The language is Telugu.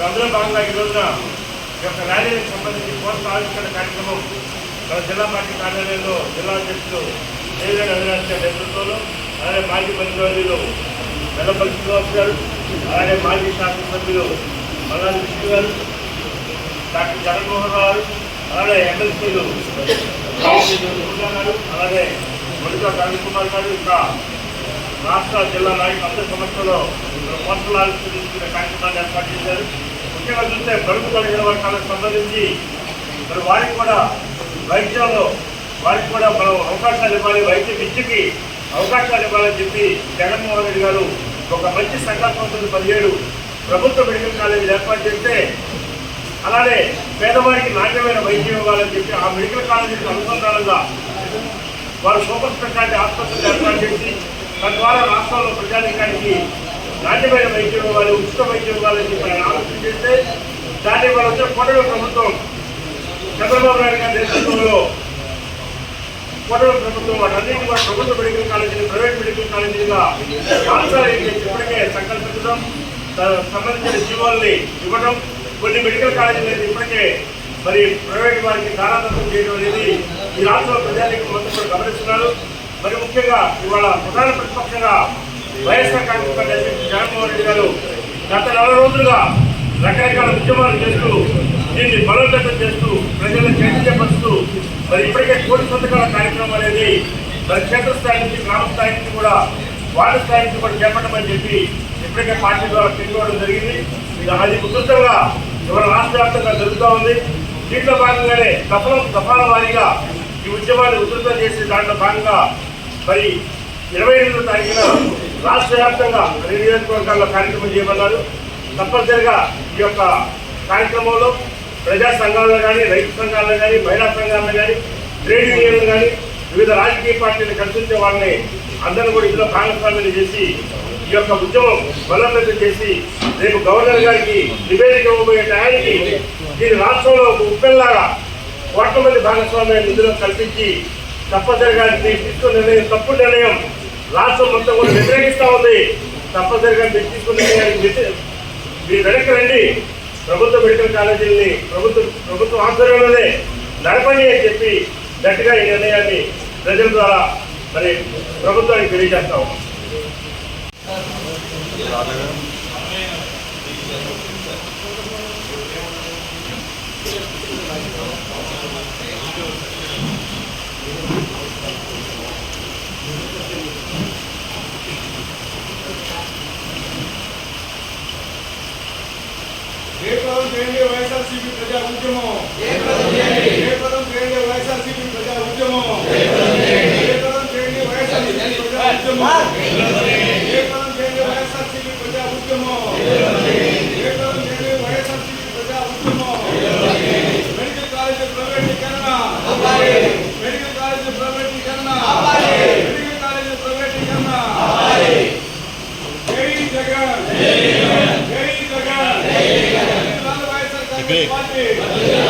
మరి అందులో భాగంగా ఈ రోజున ఈ యొక్క ర్యాలీకి సంబంధించి పోస్ట్ ఆవిష్కరణ కార్యక్రమం మన జిల్లా పార్టీ కార్యాలయంలో జిల్లా అధ్యక్షులు దేవిరెడ్డి అవినాష్ నేతృత్వంలో అలాగే మాజీ మంత్రివర్యులు వెల్లపల్లి శ్రీనివాస్ గారు అలాగే మాజీ శాసనసభ్యులు మల్లాది విష్ణు గారు డాక్టర్ జగన్మోహన్ రావు గారు అలాగే ఎమ్మెల్సీలు గారు అలాగే మొదట రవికుమార్ గారు ఇంకా రాష్ట్ర జిల్లా నాయకులు అందరి సమస్యలో పోస్టల్ ఆఫీస్ తీసుకునే కార్యక్రమాన్ని ఏర్పాటు చేశారు. ముఖ్యంగా చూస్తే బరువు కలిగిన వర్గాలకు సంబంధించి మరి వారికి కూడా వైద్యంలో వారికి కూడా మనం అవకాశాలు ఇవ్వాలి. వైద్య విద్యకి అవకాశాలు ఇవ్వాలని చెప్పి జగన్మోహన్ రెడ్డి గారు ఒక మంచి సంకల్పంతో పదిహేడు ప్రభుత్వ మెడికల్ కాలేజీలు ఏర్పాటు చేస్తే అలానే పేదవారికి నాణ్యమైన వైద్యం ఇవ్వాలని చెప్పి ఆ మెడికల్ కాలేజీకి అనుసంధానంగా వారు సూపర్ స్పెషాలిటీ ఆసుపత్రులు ఏర్పాటు చేసి తద్వారా రాష్ట్రంలో ప్రజానికానికి నాణ్యమైన వైద్యం ఇవ్వాలి ఉచిత వైద్యం ఇవ్వాలని చెప్పి ఆయన ఆలోచన చేస్తే దాన్ని మన వచ్చిన కోటల ప్రభుత్వం చంద్రబాబు నాయుడు గారి నేతృత్వంలో కోటల ప్రభుత్వం వాటన్నింటి కూడా ప్రభుత్వ మెడికల్ కాలేజీని ప్రైవేట్ మెడికల్ కాలేజీగా మార్చాలని ఇప్పటికే సంకల్పించడం సంబంధించిన జీవాల్ని ఇవ్వడం కొన్ని మెడికల్ కాలేజీలు అయితే ఇప్పటికే మరి ప్రైవేట్ వారికి దారాదత్తం చేయడం అనేది ఈ రాష్ట్ర ప్రజానికి మొత్తం గమనిస్తున్నారు. మరి ముఖ్యంగా ఇవాళ ప్రధాన ప్రతిపక్షంగా వైఎస్ఆర్ కాంగ్రెస్ పార్టీ అధ్యక్షుడు జగన్మోహన్ రెడ్డి గారు గత నెల రోజులుగా రకరకాల ఉద్యమాలు చేస్తూ దీన్ని బలోపేతం చేస్తూ ప్రజలను చైతన్యపరుస్తూ మరి ఇప్పటికే కోటి సంతకాల కార్యక్రమం అనేది మరి క్షేత్రస్థాయి నుంచి గ్రామ స్థాయి నుంచి కూడా వార్డు స్థాయి నుంచి కూడా చేపట్టమని చెప్పి ఇప్పటికే పార్టీ ద్వారా తెలుసుకోవడం జరిగింది. ఇది అది ఉధృతంగా ఇవాళ రాష్ట్ర వ్యాప్తంగా జరుగుతూ ఉంది. దీంట్లో భాగంగానే దఫల దఫాల వారీగా ఈ ఉద్యమాన్ని ఉధృతం చేసి దాంట్లో భాగంగా మరి ఇరవై ఎనిమిదో తారీఖున రాష్ట్ర వ్యాప్తంగా అన్ని నియోజకవర్గాల్లో కార్యక్రమం చేయమన్నారు తప్పనిసరిగా ఈ యొక్క కార్యక్రమంలో ప్రజా సంఘాలను కానీ రైతు సంఘాలను కానీ మహిళా సంఘాలను కానీ ట్రేడ్ యూనియన్లు కానీ వివిధ రాజకీయ పార్టీలు కలిసించే వాళ్ళని అందరూ కూడా ఇందులో భాగస్వామ్యం చేసి ఈ యొక్క ఉద్యమం బలోపేతం చేసి రేపు గవర్నర్ గారికి నివేదిక ఇవ్వబోయే టయానికి దీని రాష్ట్రంలో ఒక ఉప్పెల్లాగా కోట్ల మంది భాగస్వామ్యాన్ని ఇందులో కల్పించి తప్పనిసరిగా తీసుకున్న నిర్ణయం తప్పు నిర్ణయం. రాష్ట్రం మొత్తం కూడా వ్యతిరేకిస్తూ ఉంది. తప్పనిసరిగా మీరు తీసుకున్న నిర్ణయానికి మీరు వెనక్కి రండి. ప్రభుత్వ మెడికల్ కాలేజీని ప్రభుత్వ ప్రభుత్వ ఆధ్వర్యంలోనే నడపండి అని చెప్పి గట్టిగా ఈ నిర్ణయాన్ని ప్రజల ద్వారా మరి ప్రభుత్వానికి తెలియజేస్తాం జయప్రదం చేయండి వైఎస్ఆర్సీపీ ప్రజా ఉద్యమం జయప్రదం చేయండి వైఎస్ఆర్సీపీ ప్రజా ఉద్యమం జయప్రదం చేయండి వైఎస్ఆర్సీపీ ప్రజా ఉద్యమం జయప్రదం చేయండి వైఎస్ఆర్సీపీ ప్రజా ఉద్యమం జయప్రదం చేయండి వైఎస్ఆర్సీపీ ప్రజా ఉద్యమం మెడికల్ కాలేజీ ప్రైవేటీకరణ మెడికల్ కాలేజీ ప్రైవేటీకరణ మెడికల్ కాలేజీ ప్రైవేటీకరణ జై జగన్ Amém.